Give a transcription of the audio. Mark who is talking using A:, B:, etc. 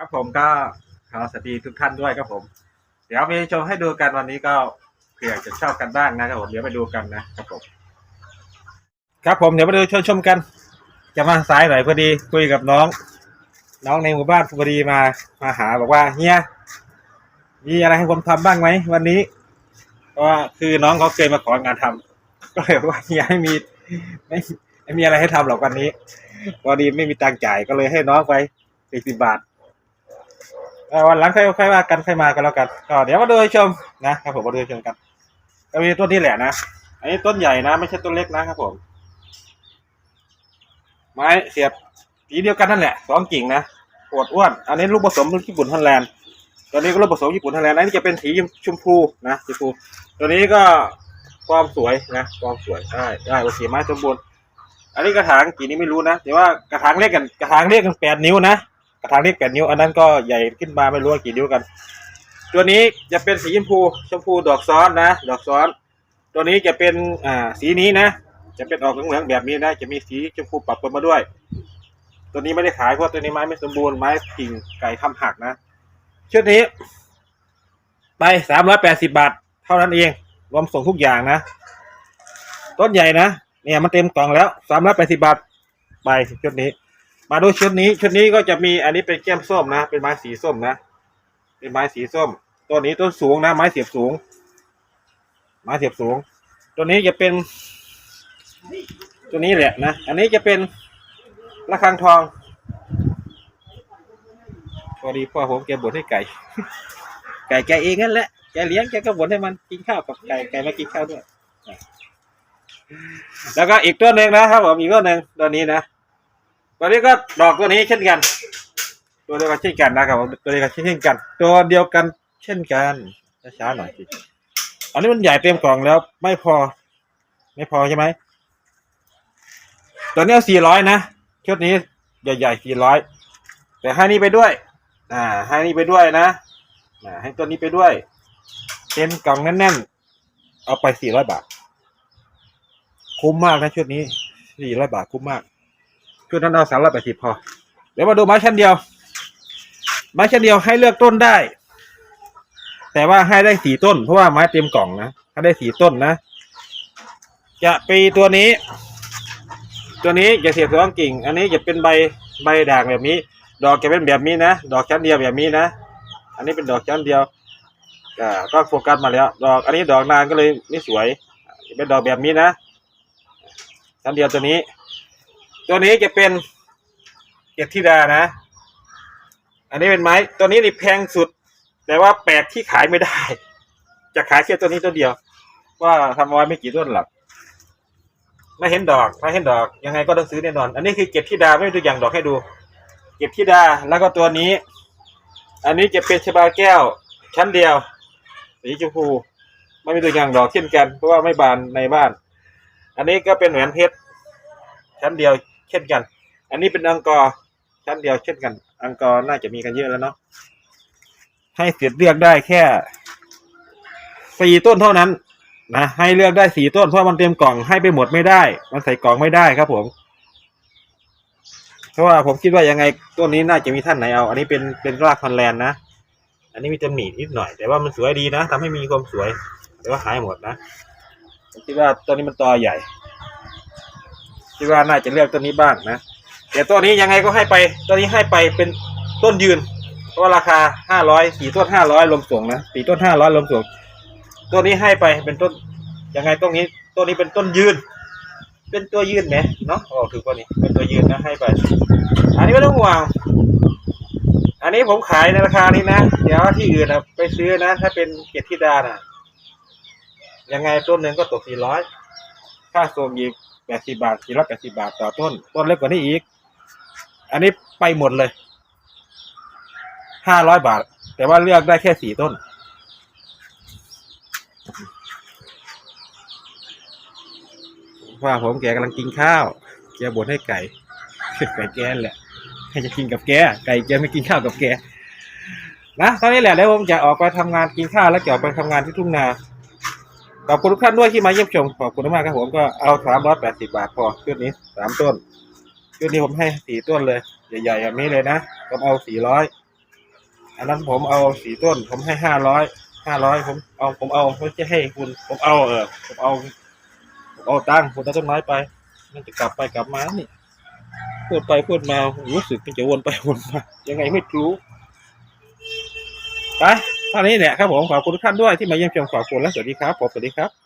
A: ครับผมก็ขอสวัสดีทุกท่านด้วยครับผม เดี๋ยวมีชมให้ดูกันวันนี้ก็เผื่อจะชอบกันบ้างนะครับผมเดี๋ยวไปดูกันนะครับผม ครับผมเดี๋ยวมาดูชมชมกัน จะมาสายหน่อยพอดีคุยกับน้อง น้องในหมู่บ้านพอดีมามาหาบอกว่าเฮียมีอะไรให้ผมทำบ้างไหมวันนี้เพราะว่าคือน้องเขาเคยมาของานทำก็เลยว่าเฮียไม่มีไม่ไม่มีอะไรให้ทำหรอกวันนี้พอดีไม่มีตังค์จ่ายก็เลยให้น้องไปสี่สิบบาท วันหลังค่อยค่อยว่ากันค่อยมากันแล้วกันก็เดี๋ยวมาดูให้ชมนะครับผมมาดูให้ชมกันก็มีต้นนี้แหละนะ อันนี้ต้นใหญ่นะ ไม่ใช่ต้นเล็กนะครับผม ไม้เสียบสีเดียวกันนั่นแหละสองกิ่งนะปวดอ้วน อันนี้ลูกผสมญี่ปุ่นฮอลแลนด์ตัวนี้ก็ลูกผสมญี่ปุ่นฮอลแลนด์อันนี้จะเป็นสีชมพูนะชมพูตัวนี้ก็ความสวยนะความสวยได้ได้โอเคไม้สมบูรณ์อันนี้กระถางกี่นี้ไม่รู้นะแต่ว่ากระถางเล็กกันกระถางเล็กกันแปดนิ้วนะ กระถางเล็กแปดนิ้ว อันนั้นก็ใหญ่ขึ้นมาไม่รู้ว่ากี่นิ้วกัน ตัวนี้จะเป็นสีชมพูชมพูดอกซ้อนนะ ดอกซ้อน ตัวนี้จะเป็นอ่าสีนี้นะ จะเป็นออกเหลืองๆแบบนี้นะ จะมีสีชมพูปรับปนมาด้วย ตัวนี้ไม่ได้ขายเพราะตัวนี้ไม้ไม่สมบูรณ์ไม้กิ่งไก่ทำหักนะชุดนี้ ไปสามร้อยแปดสิบาท เท่านั้นเอง รวมส่งทุกอย่างนะต้นใหญ่นะเนี่ยมันเต็มกล่องแล้วสามร้อยแปดสิบาทไปชุดนี้ มาดูชุดนี้ ชุดนี้ก็จะมีอันนี้เป็นแก้มส้มนะ เป็นไม้สีส้มนะ เป็นไม้สีส้ม ตัวนี้ต้นสูงนะ ไม้เสียบสูง ไม้เสียบสูง ตัวนี้จะเป็น ตัวนี้แหละนะ อันนี้จะเป็นระฆังทองพอดีพ่อผมแกบ่นให้ไก่ ไก่แกเองนั่นแหละ แกเลี้ยงแกก็บ่นให้มันกินข้าวกับไก่ ไก่มากินข้าวด้วย แล้วก็อีกตัวหนึ่งนะครับผม อีกตัวหนึ่งตัวนี้นะ ตัวนี้ก็ดอกตัวนี้เช่นกัน ตัวเดียวกันเช่นกันนะครับตัวเดียวกันเช่นกัน ตัวเดียวกันเช่นกันช้าหน่อยสิอันนี้มันใหญ่เต็มกล่องแล้ว ไม่พอ ไม่พอใช่ไหมตัวนี้สี่ร้อยนะชุดนี้ใหญ่ๆสี่ร้อยแต่ให้นี่ไปด้วย อ่า ให้นี่ไปด้วยนะอ่าให้ตัวนี้ไปด้วย เต็มกล่องแน่นๆ เอาไปสี่ร้อยบาท คุ้มมากนะชุดนี้สี่ร้อยบาทคุ้มมาก ชุดนั้นเอาสามร้อยแปดสิบพอ เดี๋ยวมาดูไม้ชั้นเดียว ไม้ชั้นเดียวให้เลือกต้นได้ แต่ว่าให้ได้สี่ต้น เพราะว่าไม้เต็มกล่องนะให้ได้สี่ต้นนะ จะปีตัวนี้ ตัวนี้จะเสียบสองกิ่ง อันนี้จะเป็นใบใบด่างแบบนี้ ดอกจะเป็นแบบนี้นะ ดอกชั้นเดียวแบบนี้นะ อันนี้เป็นดอกชั้นเดียวอ่าก็โฟกัสมาแล้ว ดอก อันนี้ดอกนานก็เลยไม่สวย เป็นดอกแบบนี้นะชั้นเดียวตัวนี้ ตัวนี้จะเป็นเกตทิดานะ อันนี้เป็นไม้ ตัวนี้นี่แพงสุด แต่ว่าแปลกที่ขายไม่ได้ จะขายแค่ตัวนี้ตัวเดียว ว่าทำไว้ไม่กี่ต้นหรอกไม่เห็นดอกไม่เห็นดอก ยังไงก็ต้องซื้อแน่นอน อันนี้คือเก็บทิดาไม่มีตัวอย่างดอกให้ดู เก็บทิดาแล้วก็ตัวนี้ อันนี้จะเป็นชบาแก้ว ชั้นเดียวสีชมพูไม่มีตัวอย่างดอกเช่นกันเพราะว่าไม่บานในบ้าน อันนี้ก็เป็นแหวนเพชรชั้นเดียว เช่นกัน อันนี้เป็นอังกอร์ชั้นเดียวเช่นกัน อังกอร์น่าจะมีกันเยอะแล้วเนาะให้เสียเลือกได้แค่สี่ต้นเท่านั้นนะให้เลือกได้สี่ต้นเพราะมันเต็มกล่องให้ไปหมดไม่ได้ มันใส่กล่องไม่ได้ครับผมเพราะว่าผมคิดว่ายังไงต้นนี้น่าจะมีท่านไหนเอา อันนี้เป็นเป็นรากคอนแลนนะ อันนี้มีตำหนินิดหน่อย แต่ว่ามันสวยดีนะทำให้มีความสวย แต่ว่าหายหมดนะผมคิดว่าต้นนี้มันตอใหญ่ คิดว่าน่าจะเลือกต้นนี้บ้างนะแต่ต้นนี้ยังไงก็ให้ไปต้นนี้ให้ไปเป็นต้นยืน เพราะราคาห้าร้อยสี่ต้นห้าร้อยลมส่งนะสี่ต้นห้าร้อยลมส่งต้นนี้ให้ไปเป็นต้นยังไงต้นนี้ต้นนี้เป็นต้นยืน เป็นตัวยืนไหมเนาะออกถือว่านี้เป็นตัวยืนนะให้ไป อันนี้ไม่ต้องห่วงอันนี้ผมขายในราคานี้นะเดี๋ยวที่อื่นนะไปซื้อนะ ถ้าเป็นเกียรติดาน่ะยังไงต้นหนึ่งก็ตกสี่ร้อยค่าส่งอีก แปดสิบาทสี่ร้อยแปดสิบาทต่อต้น ต้นเล็กกว่านี้อีก อันนี้ไปหมดเลยห้าร้อยบาท แต่ว่าเลือกได้แค่สี่ต้น ว่าผมแกกำลังกินข้าว แกบ่นให้ไก่ไก่แก่แหละใครจะกินกับแก ไก่แกไม่กินข้าวกับแก นะตอนนี้แหละแล้วผมจะออกไปทำงานกินข้าวแล้วจะออกไปทำงานที่ทุ่งนา ขอบคุณทุกท่านด้วยที่มาเยี่ยมชม ขอบคุณมากครับผมก็เอาสามร้อยแปดสิบาทพอชุดนี้สามต้นชุดนี้ผมให้สี่ต้นเลย ใหญ่ๆแบบนี้เลยนะผมเอาสี่ร้อยอันนั้นผมเอาสี่ต้น ผมให้ห้าร้อยห้าร้อยผมเอาผมเอาไม่ใช่ให้คุณ ผมเอาเออผมเอาผมเอาตังค์คุณเอาต้นไม้ไปมันจะกลับไปกลับมานี่พูดไปพูดมารู้สึกมันจะวนไปวนมายังไงไม่รู้ไป เท่านี้เนี่ยครับผมขอบคุณทุกท่านด้วยที่มาเยี่ยมชมขอบคุณและสวัสดีครับผมสวัสดีครับ